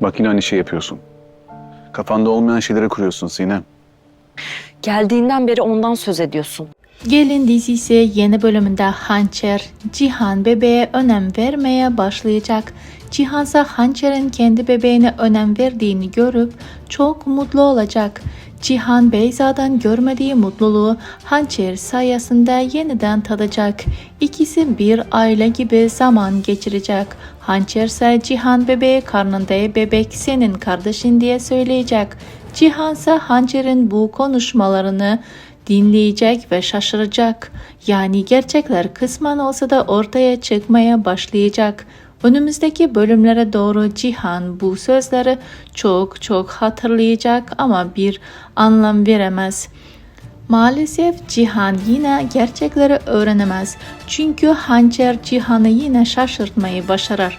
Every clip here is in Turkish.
Bak yine aynı şey yapıyorsun. Kafanda olmayan şeyleri kuruyorsun Sinem. Geldiğinden beri ondan söz ediyorsun. Gelin dizisi yeni bölümünde Hançer, Cihan bebeğe önem vermeye başlayacak. Cihan ise Hançer'in kendi bebeğine önem verdiğini görüp çok mutlu olacak. Cihan Beyza'dan görmediği mutluluğu Hançer sayesinde yeniden tadacak. İkisi bir aile gibi zaman geçirecek. Hançer ise Cihan bebeği karnında bebek senin kardeşin diye söyleyecek. Cihan ise Hançer'in bu konuşmalarını dinleyecek ve şaşıracak. Yani gerçekler kısmen olsa da ortaya çıkmaya başlayacak. Önümüzdeki bölümlere doğru Cihan bu sözleri çok çok hatırlayacak ama bir anlam veremez. Maalesef Cihan yine gerçekleri öğrenemez. Çünkü Hançer Cihan'ı yine şaşırtmayı başarır.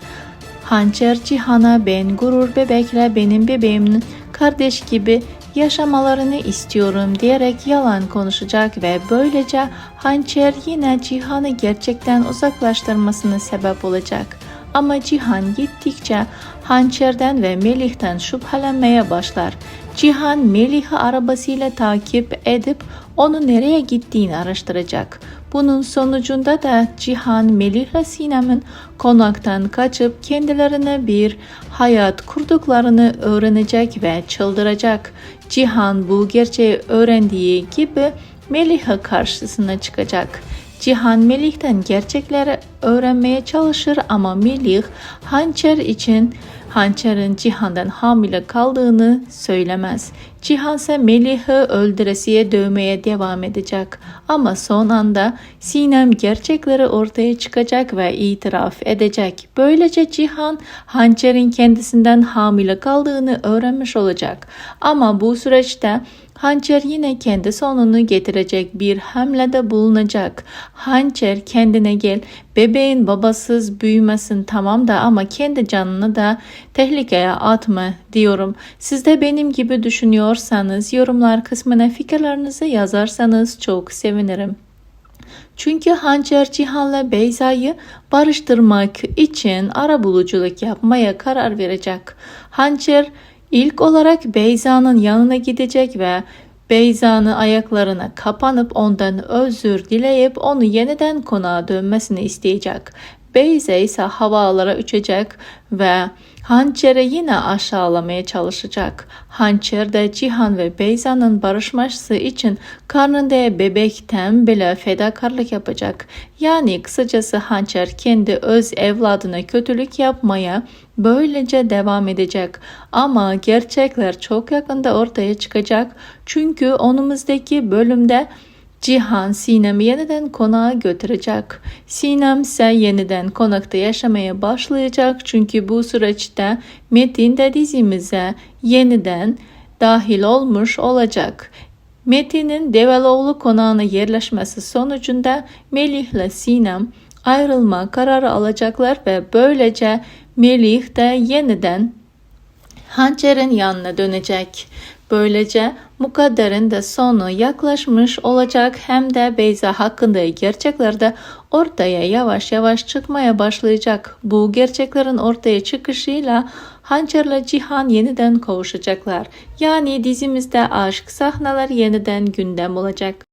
Hançer Cihan'a ben gurur bebekle benim bebeğimin kardeş gibi yaşamalarını istiyorum diyerek yalan konuşacak ve böylece Hançer yine Cihan'ı gerçekten uzaklaştırmasına sebep olacak. Ama Cihan gittikçe Hançer'den ve Melih'ten şüphelenmeye başlar. Cihan Melih'i arabasıyla takip edip onu nereye gittiğini araştıracak. Bunun sonucunda da Cihan Melih'le Sinem'in konaktan kaçıp kendilerine bir hayat kurduklarını öğrenecek ve çıldıracak. Cihan bu gerçeği öğrendiği gibi Melih'e karşısına çıkacak. Cihan Melih'ten gerçekleri öğrenmeye çalışır ama Melih Hançer için Hançer'in Cihan'dan hamile kaldığını söylemez. Cihan ise Melih'i öldüresiye dövmeye devam edecek. Ama son anda Sinem gerçekleri ortaya çıkacak ve itiraf edecek. Böylece Cihan Hançer'in kendisinden hamile kaldığını öğrenmiş olacak. Ama bu süreçte Hançer yine kendi sonunu getirecek bir hamlede bulunacak. Hançer kendine gel, bebeğin babasız büyümesin tamam da ama kendi canını da tehlikeye atma diyorum. Siz de benim gibi düşünüyorsanız yorumlar kısmına fikirlerinizi yazarsanız çok sevinirim. Çünkü Hançer Cihan'la Beyza'yı barıştırmak için arabuluculuk yapmaya karar verecek. Hançer ilk olarak Beyza'nın yanına gidecek ve Beyza'nın ayaklarına kapanıp ondan özür dileyip onu yeniden konağa dönmesini isteyecek. Beyza ise havalara uçacak ve Hançer'i yine aşağılamaya çalışacak. Hançer de Cihan ve Beyza'nın barışması için karnında bebekten bile fedakarlık yapacak. Yani kısacası Hançer kendi öz evladına kötülük yapmaya böylece devam edecek. Ama gerçekler çok yakında ortaya çıkacak. Çünkü önümüzdeki bölümde Cihan Sinem'i yeniden konağa götürecek. Sinem ise yeniden konakta yaşamaya başlayacak çünkü bu süreçte Metin de dizimize yeniden dahil olmuş olacak. Metin'in Develoğlu konağına yerleşmesi sonucunda Melih ile Sinem ayrılma kararı alacaklar ve böylece Melih de yeniden Hançer'in yanına dönecek. Böylece mukadderin de sonu yaklaşmış olacak hem de Beyza hakkında gerçekler de ortaya yavaş yavaş çıkmaya başlayacak. Bu gerçeklerin ortaya çıkışıyla Hançer'le Cihan yeniden kavuşacaklar. Yani dizimizde aşk sahneler yeniden gündem olacak.